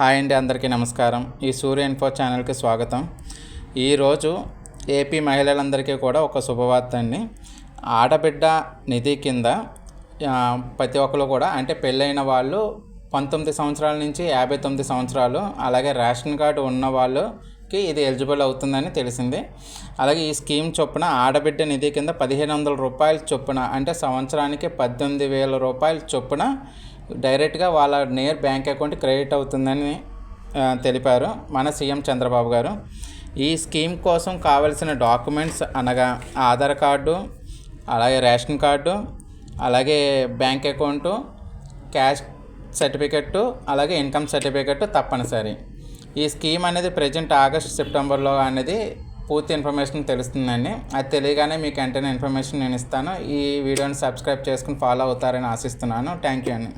Hi అండి అందరికీ నమస్కారం. ఈ సూర్య ఇన్ఫో ఛానల్కి స్వాగతం. ఈరోజు ఏపీ మహిళలందరికీ కూడా ఒక శుభవార్త అండి. ఆడబిడ్డ నిధి కింద ప్రతి ఒక్కరు కూడా అంటే పెళ్ళైన వాళ్ళు పంతొమ్మిది సంవత్సరాల నుంచి యాభై తొమ్మిది సంవత్సరాలు అలాగే రేషన్ కార్డు ఉన్న వాళ్ళకి ఇది ఎలిజిబుల్ అవుతుందని తెలిసింది. అలాగే ఈ స్కీమ్ చొప్పున ఆడబిడ్డ నిధి కింద పదిహేను వందల రూపాయల చొప్పున అంటే సంవత్సరానికి పద్దెనిమిది వేల రూపాయల చొప్పున డైరెక్ట్గా వాళ్ళ నేర్ బ్యాంక్ అకౌంట్ క్రెడిట్ అవుతుందని తెలిపారు మన సీఎం చంద్రబాబు గారు. ఈ స్కీమ్ కోసం కావలసిన డాక్యుమెంట్స్ అనగా ఆధార్ కార్డు అలాగే రేషన్ కార్డు అలాగే బ్యాంక్ అకౌంటు క్యాష్ సర్టిఫికెట్టు అలాగే ఇన్కమ్ సర్టిఫికెట్ తప్పనిసరి. ఈ స్కీమ్ అనేది ప్రజెంట్ ఆగస్ట్ సెప్టెంబర్లో అనేది పూర్తి ఇన్ఫర్మేషన్ తెలుస్తుందండి. అది తెలియగానే మీకు వెంటనే ఇన్ఫర్మేషన్ నేను ఇస్తాను. ఈ వీడియోని సబ్స్క్రైబ్ చేసుకుని ఫాలో అవుతారని ఆశిస్తున్నాను. థ్యాంక్ యూ అండి.